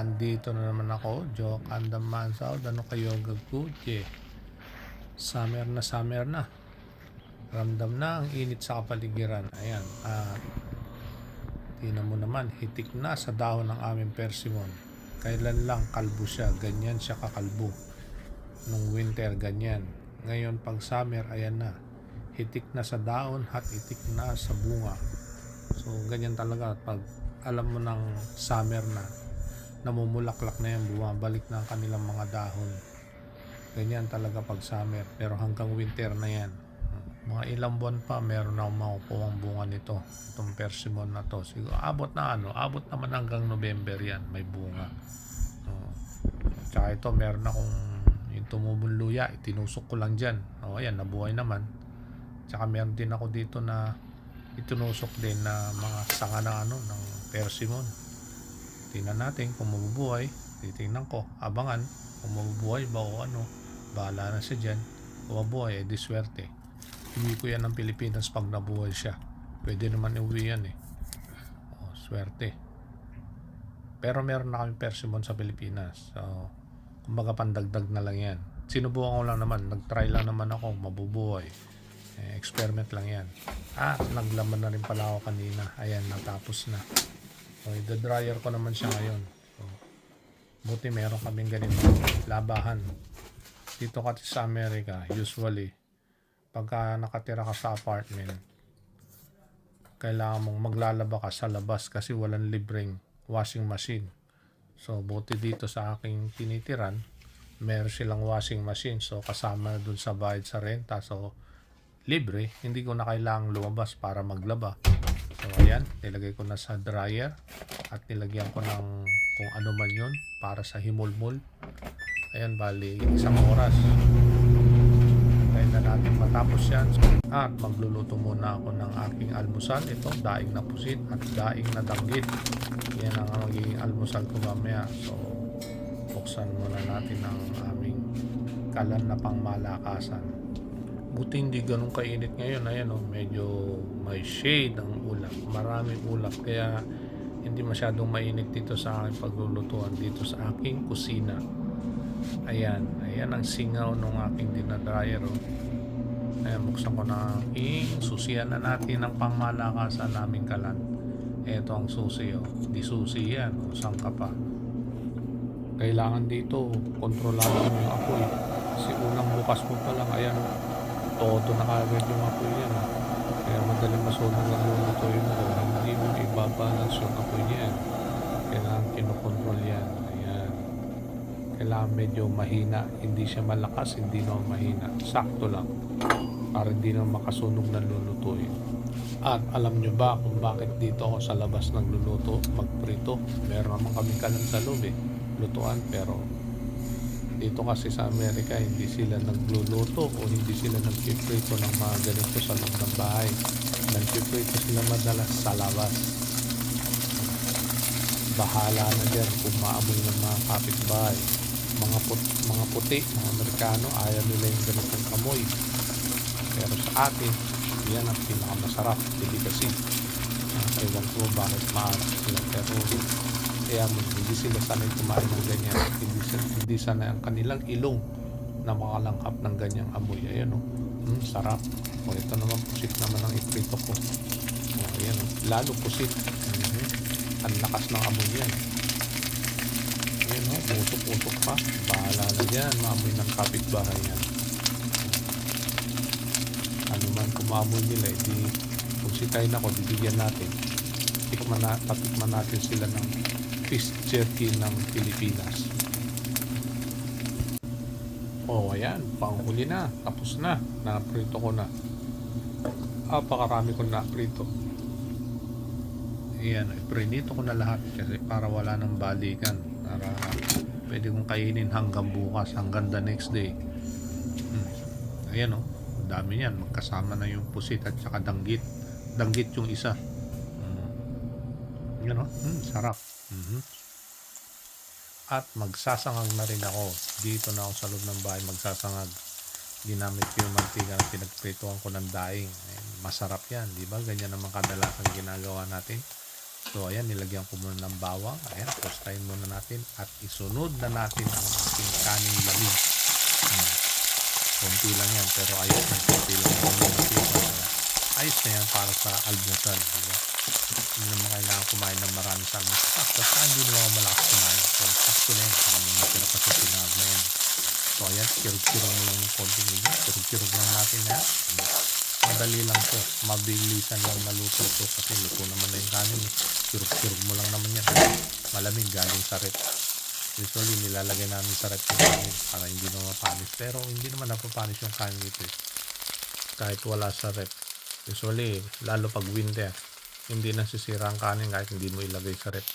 Ayan, nandito na naman ako. Joke Andaman South. Ano kayo gagutye? Summer na summer na. Ramdam na ang init sa kapaligiran. Ayan. At tingnan mo naman, hitik na sa dahon ng aming persimmon. Kailan lang kalbo siya. Ganyan siya kakalbo. Nung winter, ganyan. Ngayon, pag summer, ayan na. Hitik na sa dahon at hitik na sa bunga. So, ganyan talaga. Pag alam mo ng summer na, namumulaklak na yan, bumabalik na ang kanilang mga dahon. Ganyan talaga pag summer. Pero hanggang winter na yan. Mga ilang buwan pa, meron na makukuha ang bunga nito. Itong persimmon na to. Siguro, abot na ano, abot naman hanggang November yan, may bunga. Oh. Tsaka ito, meron akong yung tumubong luya, itinusok ko lang dyan. O, ayan, nabuhay naman. Tsaka meron din ako dito na itinusok din na mga sanga ng ano, ng persimmon. Tingnan natin kung mabubuhay. Titingnan ko, abangan kung mabubuhay ba o ano. Bahala na siya dyan. Kung mabuhay, eh, di swerte. Uwi ko yan ng Pilipinas pag nabuhay siya. Pwede naman iuwi yan eh. O, swerte. Pero meron na kami persimmon sa Pilipinas. So, kumbaga pandagdag na lang yan. Sinubukan ko lang naman. Nag-try lang naman ako. Mabubuhay. Eh, experiment lang yan. Ah, naglaman na rin pala ako kanina. Ayan, natapos na. So, i-dryer ko naman siya ngayon. So, buti meron kaming ganito. Labahan. Dito kasi sa Amerika, usually, pagka nakatira ka sa apartment, kailangan mong maglalaba ka sa labas kasi walang libreng washing machine. So, buti dito sa aking tinitiran, meron silang washing machine. So, kasama dun sa bayad sa renta. So, libre. Hindi ko na kailangang lumabas para maglaba. So, ayan. Nilagay ko na sa dryer. At nilagyan ko ng kung ano man yun para sa himulmul. Ayan, bali isang oras. Kaya na natin matapos yan. At magluluto muna ako ng aking almusal. Ito, daing na pusit at daing na danggit. Yan ang magiging almusal ko mamaya. So, buksan muna natin ang aming kalan na pangmalakasan. Buti hindi ganun kainit ngayon. Ayan oh, medyo may shade ang ulap. Maraming ulap. Kaya hindi masyadong mainit dito sa aking paglulutuan dito sa aking kusina. Ayan, ayan ang singaw ng aking dinadryer. Oh. Ayan, buksan ko na aking susiyan na natin ang pangmalakasan naming kalan. Ito ang susi. Oh. Di susi yan. O, saan ka pa? Kailangan dito, kontrolado mo yung apoy. Kasi unang bukas mo pa lang, ayan, todo na kagad yung apoy yan. ah. Kaya madaling masunog ang lulutuin mo. Hindi mo ibabalance yung apoy niyan. Kailangan kinokontrol yan. Ayan. Kailangan medyo mahina. Hindi siya malakas, hindi naman mahina. Sakto lang. Para hindi naman makasunog na lulutuin. At alam nyo ba kung bakit dito ako sa labas nagluluto, magprito? Meron naman kami kalan sa loob eh, lutuan. Pero dito kasi sa Amerika, hindi sila nagluluto o hindi sila nagpiprito ng mga ganito sa loob ng bahay. Nagpiprito sila madalas sa labas. Bahala na dyan kung maamoy ng mga kapitbahay. Mga, put, mga puti, mga Amerikano, ayaw nila yung ganitong amoy. Pero sa atin, yan ang pinakamasarap. Hindi kasi, ewan ko bakit maalat sila. Pero kaya hindi sila sanay kumain ng ganyan. Hindi, hindi sanay ang kanilang ilong na makalanghap ng ganyang amoy. Ayan o. Mm, sarap. O ito naman pusit naman ang iprito ko. O, ayan o. Lalo pusit. Mhm. Ang lakas ng amoy yan. Ayan o. Usok-usok pa. Bahala na dyan. Maamoy ng kapitbahay yan. Ano man kumamoy nila, edi kung sitayin ako, bibigyan natin. Tikman na, patikman natin sila ng fish jerky ng Pilipinas. Oh, ayan. Panghuli na. Tapos na. Na-prito ko na. Apakarami ko na-prito. Ayan. Prinito ko na lahat kasi para wala ng balikan. Para pwede kong kainin hanggang bukas, hanggang the next day. Hmm. Ayan oh. Ang dami yan. Magkasama na yung pusit at saka danggit. Danggit yung isa. Oh. Hmm, sarap. Mhm. At magsasangag na rin ako. Dito na ako sa loob ng bahay magsasangag. Ginamit ko yung mantika na pinagprituan ko ng daing. Ayan, masarap yan, di ba? Ganyan naman kadalasan ginagawa natin. So, ayan, nilagyan ko muna ng bawang. Ayan, tostahin muna natin at isunod na natin ang ating kaning lamig. Hmm. Konti lang yan, pero ayos na. Konti lang nakita ko. Ayos na yan para sa almusal. Diba? Hindi naman kailangan kumain ng marami sa almusal. Sakto, saka hindi naman malakas kumain. So, sakto na yan. Saka may matira pa sa pinag na yan. So, ayan, kirog-kirog mo lang yung konting nyo. Kirog-kirog lang natin yan. Madali lang to. Mabilisan lang maluto to kasi luto naman na yung kanin. Kirog-kirog mo lang naman yan. Malamig galing sa rep. Usually, nilalagay namin sa rep yung kanin para hindi na mapanis. Pero hindi naman napapanis yung kanin dito eh. Kahit wala sa rep. Usually, lalo pag winter, hindi nasisira ang kanin kahit hindi mo ilagay sa rep.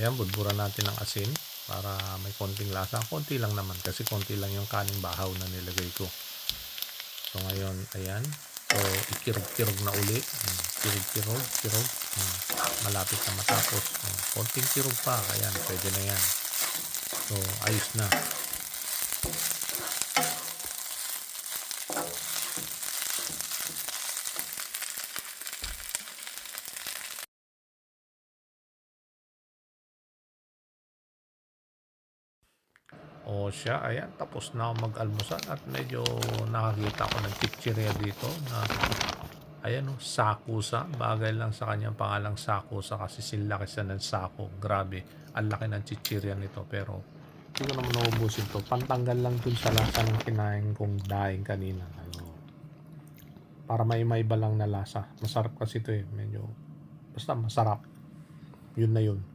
Ayan, budburan natin ng asin para may konting lasa. Konti lang naman kasi konti lang yung kaning bahaw na nilagay ko. So ngayon, ayan. So, ikirog-kirog na uli. Mm, Kirog-kirog, kirog. Mm, Malapit na matapos. Mm, Konting kirog pa. Ayan, pwede na yan. So, ayos na. O siya, ayan, tapos na mag-almusal at medyo nakakita ko ng chichirya dito na ayan o, sakusa. Bagay lang sa kanyang pangalang sakusa kasi sinlaki siya ng sako. Grabe, ang laki ng chichirya nito pero hindi ko naman naubusin to. Pantanggal lang dun sa lasa ng kinain kong daing kanina. Ano, para may maiba lang na lasa. Masarap kasi ito eh. Medyo, basta masarap. Yun na yun.